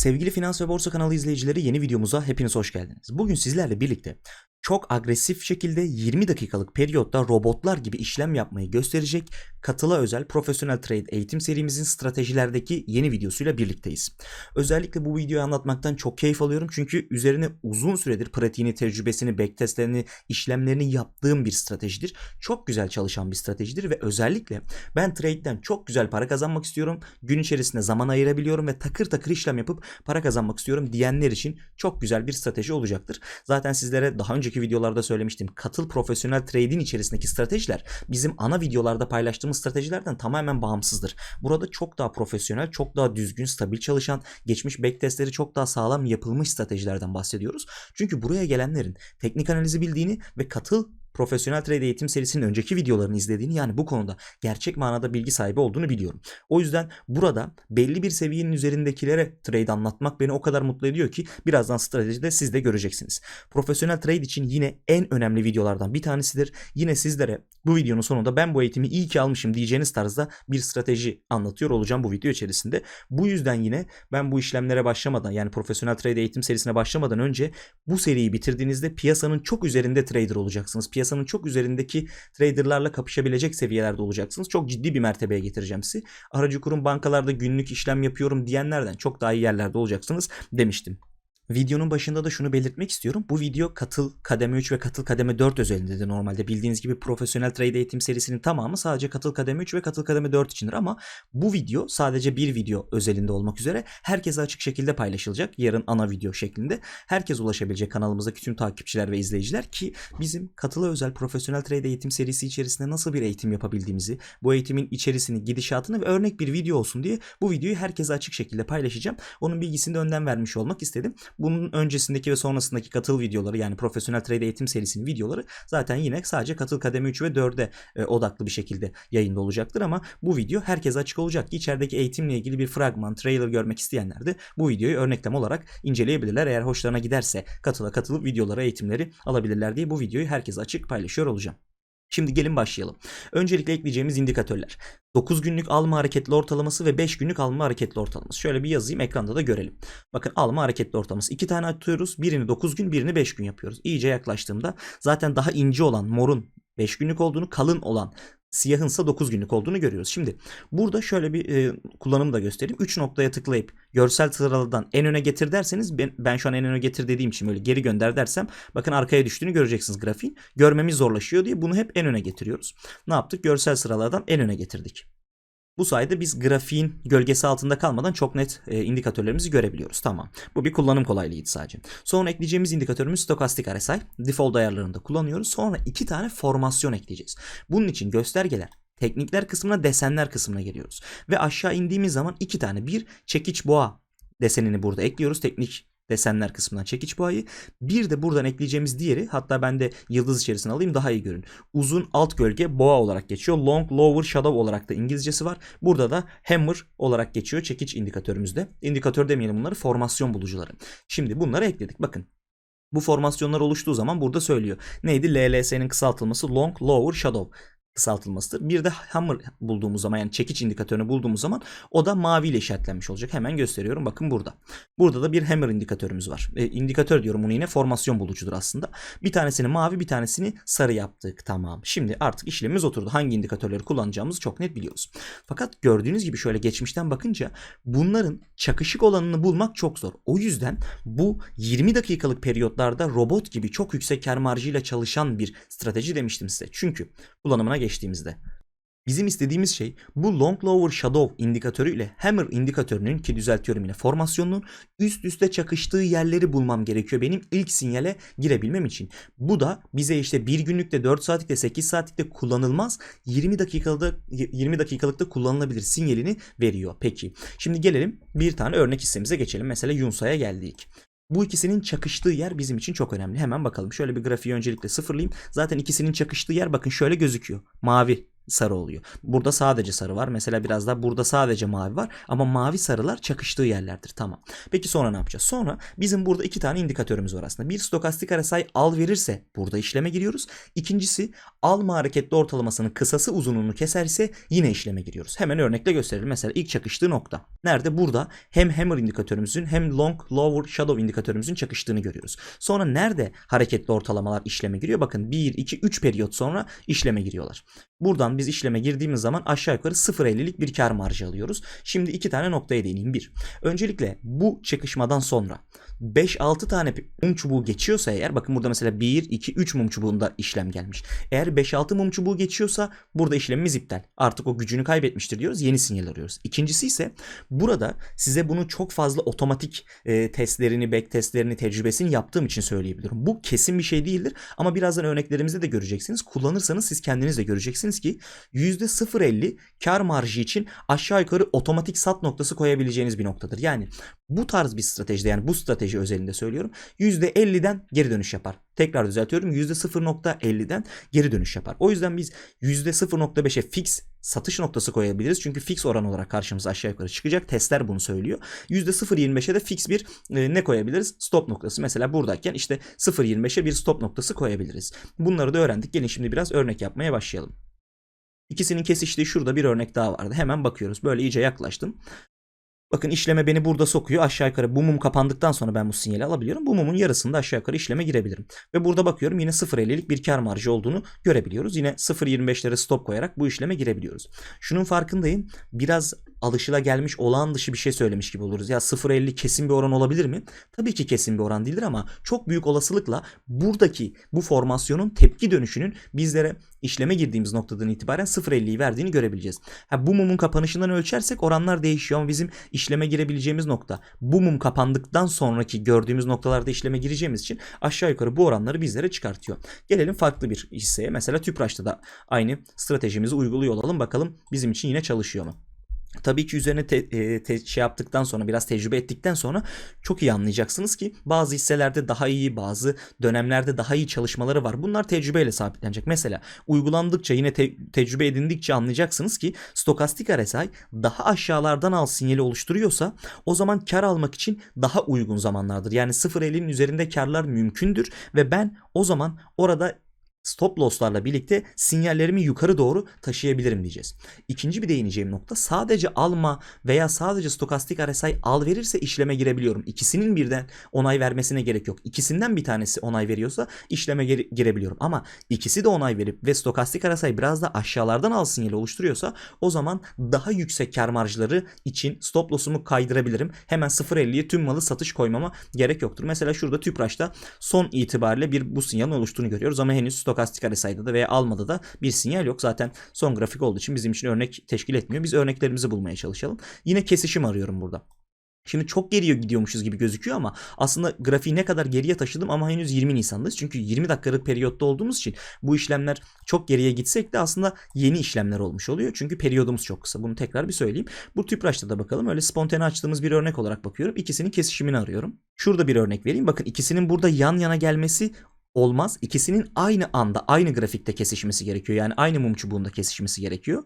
Sevgili Finans ve Borsa kanalı izleyicileri yeni videomuza hepiniz hoş geldiniz. Bugün sizlerle birlikte çok agresif şekilde 20 dakikalık periyotta robotlar gibi işlem yapmayı gösterecek katıla özel profesyonel trade eğitim serimizin stratejilerdeki yeni videosuyla birlikteyiz. Özellikle bu videoyu anlatmaktan çok keyif alıyorum çünkü üzerine uzun süredir pratiğini, tecrübesini, backtestlerini, işlemlerini yaptığım bir stratejidir. Çok güzel çalışan bir stratejidir ve özellikle ben trade'den çok güzel para kazanmak istiyorum. Gün içerisinde zaman ayırabiliyorum ve takır takır işlem yapıp para kazanmak istiyorum diyenler için çok güzel bir strateji olacaktır. Zaten sizlere daha önceki videolarda söylemiştim. Katıl profesyonel trade'in içerisindeki stratejiler bizim ana videolarda paylaştığımız stratejilerden tamamen bağımsızdır. Burada çok daha profesyonel, çok daha düzgün, stabil çalışan, geçmiş backtestleri çok daha sağlam yapılmış stratejilerden bahsediyoruz. Çünkü buraya gelenlerin teknik analizi bildiğini ve katıl profesyonel trade eğitim serisinin önceki videolarını izlediğini yani bu konuda gerçek manada bilgi sahibi olduğunu biliyorum. O yüzden burada belli bir seviyenin üzerindekilere trade anlatmak beni o kadar mutlu ediyor ki birazdan stratejide siz de göreceksiniz. Profesyonel trade için yine en önemli videolardan bir tanesidir. Yine sizlere bu videonun sonunda ben bu eğitimi iyi ki almışım diyeceğiniz tarzda bir strateji anlatıyor olacağım bu video içerisinde. Bu yüzden yine ben bu işlemlere başlamadan yani profesyonel trade eğitim serisine başlamadan önce bu seriyi bitirdiğinizde piyasanın çok üzerinde trader olacaksınız. Piyasanın çok üzerindeki traderlarla kapışabilecek seviyelerde olacaksınız. Çok ciddi bir mertebeye getireceğim sizi. Aracı kurum bankalarda günlük işlem yapıyorum diyenlerden çok daha iyi yerlerde olacaksınız demiştim. Videonun başında da şunu belirtmek istiyorum. Bu video katıl kademe 3 ve katıl kademe 4 özelindedir normalde. Bildiğiniz gibi profesyonel trade eğitim serisinin tamamı sadece katıl kademe 3 ve katıl kademe 4 içindir ama bu video sadece bir video özelinde olmak üzere herkese açık şekilde paylaşılacak. Yarın ana video şeklinde. Herkes ulaşabilecek kanalımızdaki tüm takipçiler ve izleyiciler ki bizim katıla özel profesyonel trade eğitim serisi içerisinde nasıl bir eğitim yapabildiğimizi, bu eğitimin içerisini, gidişatını ve örnek bir video olsun diye bu videoyu herkese açık şekilde paylaşacağım. Onun bilgisini de önden vermiş olmak istedim. Bunun öncesindeki ve sonrasındaki katıl videoları yani profesyonel trade eğitim serisinin videoları zaten yine sadece katıl kademe 3 ve 4'e e, odaklı bir şekilde yayında olacaktır ama bu video herkese açık olacak ki içerideki eğitimle ilgili bir fragman, trailer görmek isteyenler de bu videoyu örneklem olarak inceleyebilirler. Eğer hoşlarına giderse katıla katılıp videolara eğitimleri alabilirler diye bu videoyu herkese açık paylaşıyor olacağım. Şimdi gelin başlayalım. Öncelikle ekleyeceğimiz indikatörler. 9 günlük alma hareketli ortalaması ve 5 günlük alma hareketli ortalaması. Şöyle bir yazayım ekranda da görelim. Bakın alma hareketli ortalaması. 2 tane atıyoruz. Birini 9 gün birini 5 gün yapıyoruz. İyice yaklaştığımda zaten daha ince olan morun 5 günlük olduğunu kalın olan siyahınsa 9 günlük olduğunu görüyoruz. Şimdi burada şöyle bir e, kullanımı da göstereyim. 3 noktaya tıklayıp görsel sıraladan en öne getir derseniz ben, ben şu an en öne getir dediğim için böyle geri gönder dersem bakın arkaya düştüğünü göreceksiniz grafiğin. Görmemiz zorlaşıyor diye bunu hep en öne getiriyoruz. Ne yaptık? Görsel sıraladan en öne getirdik. Bu sayede biz grafiğin gölgesi altında kalmadan çok net e, indikatörlerimizi görebiliyoruz. Tamam. Bu bir kullanım kolaylığıydı sadece. Sonra ekleyeceğimiz indikatörümüz stokastik RSI. Default ayarlarında kullanıyoruz. Sonra iki tane formasyon ekleyeceğiz. Bunun için göstergeler teknikler kısmına desenler kısmına geliyoruz. Ve aşağı indiğimiz zaman iki tane bir çekiç boğa desenini burada ekliyoruz. Teknik desenler kısmından çekiç boğayı. Bir de buradan ekleyeceğimiz diğeri hatta ben de yıldız içerisine alayım daha iyi görün. Uzun alt gölge boğa olarak geçiyor. Long lower shadow olarak da İngilizcesi var. Burada da hammer olarak geçiyor çekiç indikatörümüzde. İndikatör demeyelim bunları formasyon bulucuları. Şimdi bunları ekledik. Bakın bu formasyonlar oluştuğu zaman burada söylüyor. Neydi? LLS'nin kısaltılması Long Lower Shadow kısaltılmasıdır. Bir de hammer bulduğumuz zaman yani çekiç indikatörünü bulduğumuz zaman o da mavi ile işaretlenmiş olacak. Hemen gösteriyorum. Bakın burada. Burada da bir hammer indikatörümüz var. E, indikatör diyorum bunu yine formasyon bulucudur aslında. Bir tanesini mavi bir tanesini sarı yaptık. Tamam. Şimdi artık işlemimiz oturdu. Hangi indikatörleri kullanacağımızı çok net biliyoruz. Fakat gördüğünüz gibi şöyle geçmişten bakınca bunların çakışık olanını bulmak çok zor. O yüzden bu 20 dakikalık periyotlarda robot gibi çok yüksek kar marjıyla çalışan bir strateji demiştim size. Çünkü kullanımına geçtiğimizde. Bizim istediğimiz şey bu long lower shadow indikatörü ile hammer indikatörünün ki düzeltiyorum yine formasyonunun üst üste çakıştığı yerleri bulmam gerekiyor benim ilk sinyale girebilmem için. Bu da bize işte bir günlükte 4 saatlikte 8 saatlikte kullanılmaz 20 dakikalıkta 20 dakikalıkta kullanılabilir sinyalini veriyor. Peki şimdi gelelim bir tane örnek hissemize geçelim. Mesela Yunsa'ya geldik. Bu ikisinin çakıştığı yer bizim için çok önemli. Hemen bakalım. Şöyle bir grafiği öncelikle sıfırlayayım. Zaten ikisinin çakıştığı yer bakın şöyle gözüküyor. Mavi sarı oluyor. Burada sadece sarı var. Mesela biraz daha burada sadece mavi var. Ama mavi sarılar çakıştığı yerlerdir. Tamam. Peki sonra ne yapacağız? Sonra bizim burada iki tane indikatörümüz var aslında. Bir stokastik RSI al verirse burada işleme giriyoruz. İkincisi alma hareketli ortalamasının kısası uzunluğunu keserse yine işleme giriyoruz. Hemen örnekle gösterelim. Mesela ilk çakıştığı nokta. Nerede? Burada hem hammer indikatörümüzün hem long lower shadow indikatörümüzün çakıştığını görüyoruz. Sonra nerede hareketli ortalamalar işleme giriyor? Bakın 1, 2, 3 periyot sonra işleme giriyorlar. Buradan biz işleme girdiğimiz zaman aşağı yukarı 0.50'lik bir kar marjı alıyoruz. Şimdi iki tane noktaya değineyim. Bir, öncelikle bu çakışmadan sonra 5-6 tane mum çubuğu geçiyorsa eğer bakın burada mesela 1, 2, 3 mum çubuğunda işlem gelmiş. Eğer 5-6 mum çubuğu geçiyorsa burada işlemimiz iptal. Artık o gücünü kaybetmiştir diyoruz. Yeni sinyal arıyoruz. İkincisi ise burada size bunu çok fazla otomatik e, testlerini, back testlerini, tecrübesini yaptığım için söyleyebilirim. Bu kesin bir şey değildir ama birazdan örneklerimizde de göreceksiniz. Kullanırsanız siz kendiniz de göreceksiniz ki %0.50 kar marjı için aşağı yukarı otomatik sat noktası koyabileceğiniz bir noktadır. Yani bu tarz bir stratejide yani bu strateji özelinde söylüyorum %50'den geri dönüş yapar. Tekrar düzeltiyorum %0.50'den geri dönüş yapar. O yüzden biz %0.5'e fix satış noktası koyabiliriz. Çünkü fix oran olarak karşımıza aşağı yukarı çıkacak. Testler bunu söylüyor. %0.25'e de fix bir e, ne koyabiliriz? Stop noktası. Mesela buradayken işte 0.25'e bir stop noktası koyabiliriz. Bunları da öğrendik. Gelin şimdi biraz örnek yapmaya başlayalım. İkisinin kesiştiği şurada bir örnek daha vardı. Hemen bakıyoruz. Böyle iyice yaklaştım. Bakın işleme beni burada sokuyor. Aşağı yukarı bu mum kapandıktan sonra ben bu sinyali alabiliyorum. Bu mumun yarısında aşağı yukarı işleme girebilirim. Ve burada bakıyorum yine 0.50'lik bir kar marjı olduğunu görebiliyoruz. Yine 0.25'lere stop koyarak bu işleme girebiliyoruz. Şunun farkındayım. Biraz alışıla gelmiş olağan dışı bir şey söylemiş gibi oluruz. Ya 0.50 kesin bir oran olabilir mi? Tabii ki kesin bir oran değildir ama çok büyük olasılıkla buradaki bu formasyonun tepki dönüşünün bizlere işleme girdiğimiz noktadan itibaren 0.50'yi verdiğini görebileceğiz. Ha, bu mumun kapanışından ölçersek oranlar değişiyor ama bizim işleme girebileceğimiz nokta bu mum kapandıktan sonraki gördüğümüz noktalarda işleme gireceğimiz için aşağı yukarı bu oranları bizlere çıkartıyor. Gelelim farklı bir hisseye. Mesela Tüpraş'ta da aynı stratejimizi uyguluyor olalım. Bakalım bizim için yine çalışıyor mu? Tabii ki üzerine te, e, te, şey yaptıktan sonra biraz tecrübe ettikten sonra çok iyi anlayacaksınız ki bazı hisselerde daha iyi bazı dönemlerde daha iyi çalışmaları var. Bunlar tecrübeyle sabitlenecek. Mesela uygulandıkça yine te, tecrübe edindikçe anlayacaksınız ki stokastik RSI daha aşağılardan al sinyali oluşturuyorsa o zaman kar almak için daha uygun zamanlardır. Yani 0.50'nin üzerinde karlar mümkündür ve ben o zaman orada stop loss'larla birlikte sinyallerimi yukarı doğru taşıyabilirim diyeceğiz. İkinci bir değineceğim nokta sadece alma veya sadece stokastik RSI al verirse işleme girebiliyorum. İkisinin birden onay vermesine gerek yok. İkisinden bir tanesi onay veriyorsa işleme gire- girebiliyorum. Ama ikisi de onay verip ve stokastik RSI biraz da aşağılardan al sinyali oluşturuyorsa o zaman daha yüksek kar marjları için stop loss'umu kaydırabilirim. Hemen 0.50'ye tüm malı satış koymama gerek yoktur. Mesela şurada Tüpraş'ta son itibariyle bir bu sinyalin oluştuğunu görüyoruz ama henüz stokastik RSI'da da veya almada da bir sinyal yok. Zaten son grafik olduğu için bizim için örnek teşkil etmiyor. Biz örneklerimizi bulmaya çalışalım. Yine kesişim arıyorum burada. Şimdi çok geriye gidiyormuşuz gibi gözüküyor ama aslında grafiği ne kadar geriye taşıdım ama henüz 20 Nisan'dayız. Çünkü 20 dakikalık periyotta olduğumuz için bu işlemler çok geriye gitsek de aslında yeni işlemler olmuş oluyor. Çünkü periyodumuz çok kısa. Bunu tekrar bir söyleyeyim. Bu Tüpraş'ta da bakalım. Öyle spontane açtığımız bir örnek olarak bakıyorum. İkisinin kesişimini arıyorum. Şurada bir örnek vereyim. Bakın ikisinin burada yan yana gelmesi olmaz. İkisinin aynı anda aynı grafikte kesişmesi gerekiyor. Yani aynı mum çubuğunda kesişmesi gerekiyor.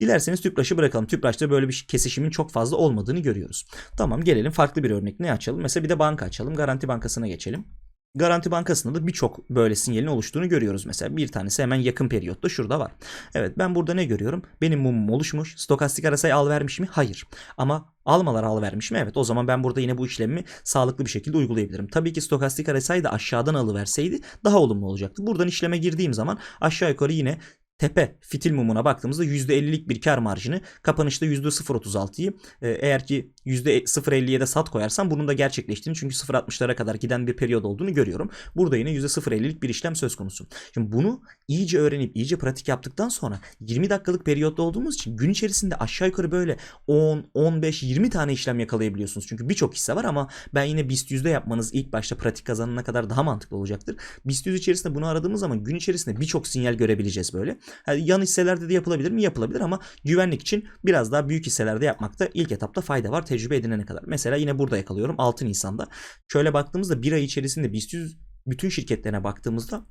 Dilerseniz tüpraşı bırakalım. Tüpraşta böyle bir kesişimin çok fazla olmadığını görüyoruz. Tamam gelelim farklı bir örnek ne açalım? Mesela bir de banka açalım. Garanti Bankası'na geçelim. Garanti Bankası'nda da birçok böyle sinyalin oluştuğunu görüyoruz mesela. Bir tanesi hemen yakın periyotta şurada var. Evet ben burada ne görüyorum? Benim mumum oluşmuş. Stokastik RSI al vermiş mi? Hayır. Ama almalar al vermiş mi? Evet o zaman ben burada yine bu işlemi sağlıklı bir şekilde uygulayabilirim. Tabii ki stokastik RSI de aşağıdan alıverseydi daha olumlu olacaktı. Buradan işleme girdiğim zaman aşağı yukarı yine tepe fitil mumuna baktığımızda %50'lik bir kar marjını kapanışta %0.36'yı e, eğer ki %0.50'ye de sat koyarsam bunun da gerçekleştiğini çünkü 0.60'lara kadar giden bir periyod olduğunu görüyorum. Burada yine %0.50'lik bir işlem söz konusu. Şimdi bunu iyice öğrenip iyice pratik yaptıktan sonra 20 dakikalık periyotta olduğumuz için gün içerisinde aşağı yukarı böyle 10, 15, 20 tane işlem yakalayabiliyorsunuz. Çünkü birçok hisse var ama ben yine BIST %'de yapmanız ilk başta pratik kazanana kadar daha mantıklı olacaktır. BIST 100 içerisinde bunu aradığımız zaman gün içerisinde birçok sinyal görebileceğiz böyle. Yani yan hisselerde de yapılabilir mi? Yapılabilir ama güvenlik için biraz daha büyük hisselerde yapmakta ilk etapta fayda var tecrübe edinene kadar. Mesela yine burada yakalıyorum 6 Nisan'da. Şöyle baktığımızda bir ay içerisinde BIST 100 bütün şirketlerine baktığımızda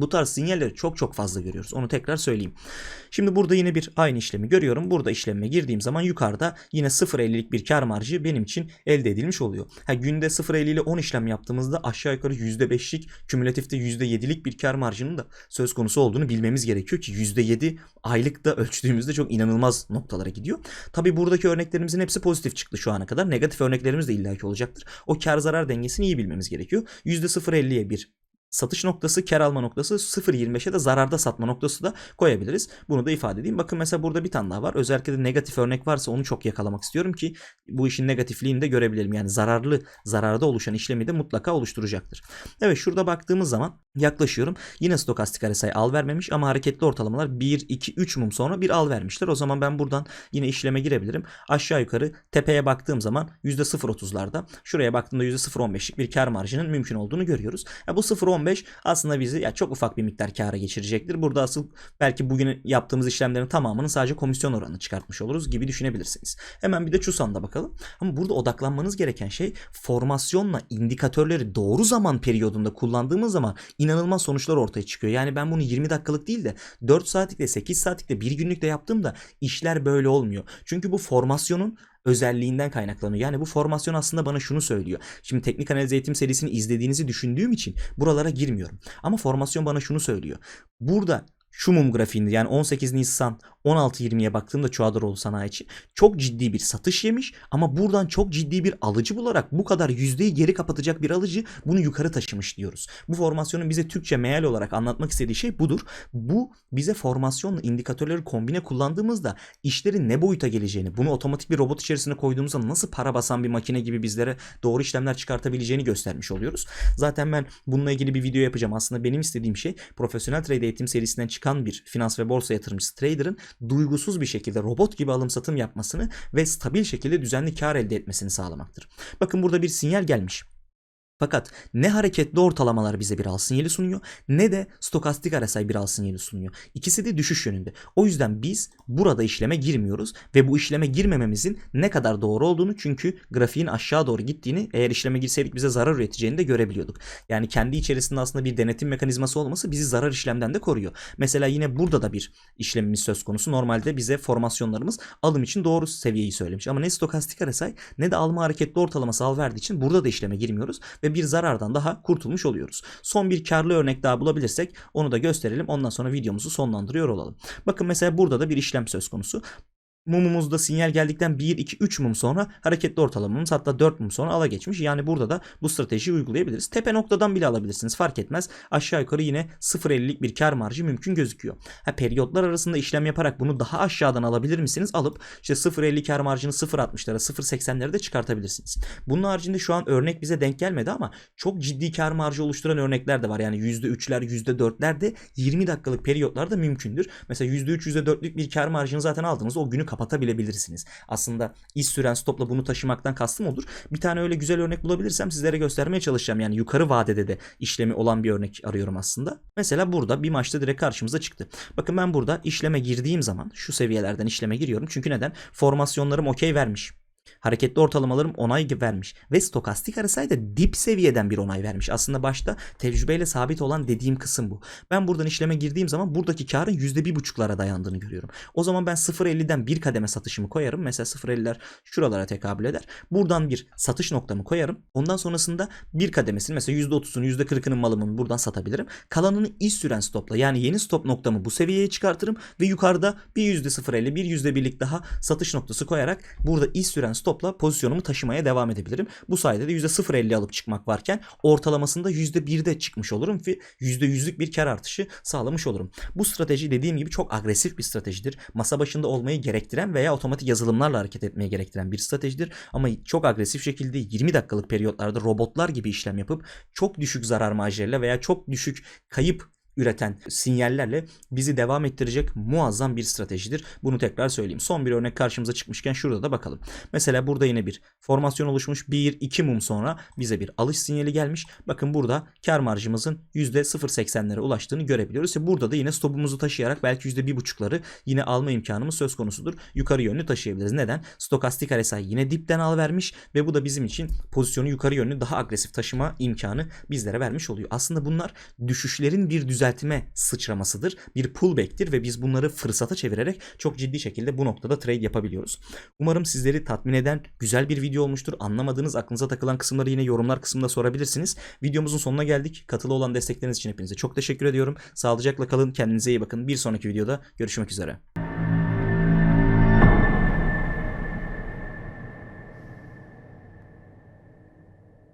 Bu tarz sinyalleri çok çok fazla görüyoruz. Onu tekrar söyleyeyim. Şimdi burada yine bir aynı işlemi görüyorum. Burada işleme girdiğim zaman yukarıda yine 0.50'lik bir kar marjı benim için elde edilmiş oluyor. Ha, günde 0.50 ile 10 işlem yaptığımızda aşağı yukarı %5'lik kümülatifte %7'lik bir kar marjının da söz konusu olduğunu bilmemiz gerekiyor ki %7 aylıkta ölçtüğümüzde çok inanılmaz noktalara gidiyor. Tabi buradaki örneklerimizin hepsi pozitif çıktı şu ana kadar. Negatif örneklerimiz de illaki olacaktır. O kar zarar dengesini iyi bilmemiz gerekiyor. %0.50'ye bir satış noktası, kar alma noktası 0.25'e de zararda satma noktası da koyabiliriz. Bunu da ifade edeyim. Bakın mesela burada bir tane daha var. Özellikle de negatif örnek varsa onu çok yakalamak istiyorum ki bu işin negatifliğini de görebilelim. Yani zararlı, zararda oluşan işlemi de mutlaka oluşturacaktır. Evet şurada baktığımız zaman yaklaşıyorum. Yine stokastik RSI al vermemiş ama hareketli ortalamalar 1, 2, 3 mum sonra bir al vermişler. O zaman ben buradan yine işleme girebilirim. Aşağı yukarı tepeye baktığım zaman %0.30'larda şuraya baktığımda %0.15'lik bir kar marjının mümkün olduğunu görüyoruz. Ya bu 0.15 aslında bizi ya çok ufak bir miktar kâra geçirecektir. Burada asıl belki bugün yaptığımız işlemlerin tamamının sadece komisyon oranını çıkartmış oluruz gibi düşünebilirsiniz. Hemen bir de Çusan'da bakalım. Ama burada odaklanmanız gereken şey formasyonla indikatörleri doğru zaman periyodunda kullandığımız zaman inanılmaz sonuçlar ortaya çıkıyor. Yani ben bunu 20 dakikalık değil de 4 saatlikte, 8 saatlikte, 1 günlükte yaptığımda işler böyle olmuyor. Çünkü bu formasyonun özelliğinden kaynaklanıyor. Yani bu formasyon aslında bana şunu söylüyor. Şimdi teknik analiz eğitim serisini izlediğinizi düşündüğüm için buralara girmiyorum. Ama formasyon bana şunu söylüyor. Burada şu mum grafiğinde yani 18 Nisan 16.20'ye baktığımda Çuadaroğlu sanayici çok ciddi bir satış yemiş ama buradan çok ciddi bir alıcı bularak bu kadar yüzdeyi geri kapatacak bir alıcı bunu yukarı taşımış diyoruz. Bu formasyonun bize Türkçe meal olarak anlatmak istediği şey budur. Bu bize formasyonla indikatörleri kombine kullandığımızda işlerin ne boyuta geleceğini, bunu otomatik bir robot içerisine koyduğumuzda nasıl para basan bir makine gibi bizlere doğru işlemler çıkartabileceğini göstermiş oluyoruz. Zaten ben bununla ilgili bir video yapacağım. Aslında benim istediğim şey profesyonel trade eğitim serisinden çıkan bir finans ve borsa yatırımcısı trader'ın duygusuz bir şekilde robot gibi alım satım yapmasını ve stabil şekilde düzenli kar elde etmesini sağlamaktır. Bakın burada bir sinyal gelmiş. Fakat ne hareketli ortalamalar bize bir al sinyali sunuyor ne de stokastik RSI bir al sinyali sunuyor. İkisi de düşüş yönünde. O yüzden biz burada işleme girmiyoruz ve bu işleme girmememizin ne kadar doğru olduğunu çünkü grafiğin aşağı doğru gittiğini eğer işleme girseydik bize zarar üreteceğini de görebiliyorduk. Yani kendi içerisinde aslında bir denetim mekanizması olması bizi zarar işlemden de koruyor. Mesela yine burada da bir işlemimiz söz konusu. Normalde bize formasyonlarımız alım için doğru seviyeyi söylemiş. Ama ne stokastik RSI ne de alma hareketli ortalaması al verdiği için burada da işleme girmiyoruz ve bir zarardan daha kurtulmuş oluyoruz. Son bir karlı örnek daha bulabilirsek onu da gösterelim. Ondan sonra videomuzu sonlandırıyor olalım. Bakın mesela burada da bir işlem söz konusu. Mumumuzda sinyal geldikten 1, 2, 3 mum sonra hareketli ortalamamız hatta 4 mum sonra ala geçmiş. Yani burada da bu stratejiyi uygulayabiliriz. Tepe noktadan bile alabilirsiniz fark etmez. Aşağı yukarı yine 0.50'lik bir kar marjı mümkün gözüküyor. Ha, periyotlar arasında işlem yaparak bunu daha aşağıdan alabilir misiniz? Alıp işte 0.50 kar marjını 0.60'lara 0.80'lere de çıkartabilirsiniz. Bunun haricinde şu an örnek bize denk gelmedi ama çok ciddi kar marjı oluşturan örnekler de var. Yani %3'ler %4'ler de 20 dakikalık periyotlarda mümkündür. Mesela %3 %4'lük bir kar marjını zaten aldınız o günü kapatabilebilirsiniz. Aslında iş süren stopla bunu taşımaktan kastım olur. Bir tane öyle güzel örnek bulabilirsem sizlere göstermeye çalışacağım. Yani yukarı vadede de işlemi olan bir örnek arıyorum aslında. Mesela burada bir maçta direkt karşımıza çıktı. Bakın ben burada işleme girdiğim zaman şu seviyelerden işleme giriyorum. Çünkü neden? Formasyonlarım okey vermiş. Hareketli ortalamalarım onay vermiş ve stokastik de dip seviyeden bir onay vermiş. Aslında başta tecrübeyle sabit olan dediğim kısım bu. Ben buradan işleme girdiğim zaman buradaki karın %1.5'lara dayandığını görüyorum. O zaman ben 0.50'den bir kademe satışımı koyarım. Mesela 0.50'ler şuralara tekabül eder. Buradan bir satış noktamı koyarım. Ondan sonrasında bir kademesini mesela %30'unu %40'ının malımın buradan satabilirim. Kalanını iş süren stopla yani yeni stop noktamı bu seviyeye çıkartırım ve yukarıda bir %0.50 bir %1'lik daha satış noktası koyarak burada iş süren stopla pozisyonumu taşımaya devam edebilirim. Bu sayede de %0.50 alıp çıkmak varken ortalamasında %1'de çıkmış olurum ve %100'lük bir kar artışı sağlamış olurum. Bu strateji dediğim gibi çok agresif bir stratejidir. Masa başında olmayı gerektiren veya otomatik yazılımlarla hareket etmeye gerektiren bir stratejidir. Ama çok agresif şekilde 20 dakikalık periyotlarda robotlar gibi işlem yapıp çok düşük zarar marjlarıyla veya çok düşük kayıp üreten sinyallerle bizi devam ettirecek muazzam bir stratejidir. Bunu tekrar söyleyeyim. Son bir örnek karşımıza çıkmışken şurada da bakalım. Mesela burada yine bir formasyon oluşmuş. 1-2 mum sonra bize bir alış sinyali gelmiş. Bakın burada kar marjımızın %0.80'lere ulaştığını görebiliyoruz. İşte burada da yine stopumuzu taşıyarak belki %1.5'ları yine alma imkanımız söz konusudur. Yukarı yönlü taşıyabiliriz. Neden? Stokastik RSI yine dipten al vermiş ve bu da bizim için pozisyonu yukarı yönlü daha agresif taşıma imkanı bizlere vermiş oluyor. Aslında bunlar düşüşlerin bir düzen düzeltme sıçramasıdır. Bir pullback'tir ve biz bunları fırsata çevirerek çok ciddi şekilde bu noktada trade yapabiliyoruz. Umarım sizleri tatmin eden güzel bir video olmuştur. Anlamadığınız, aklınıza takılan kısımları yine yorumlar kısmında sorabilirsiniz. Videomuzun sonuna geldik. Katılı olan destekleriniz için hepinize çok teşekkür ediyorum. Sağlıcakla kalın, kendinize iyi bakın. Bir sonraki videoda görüşmek üzere.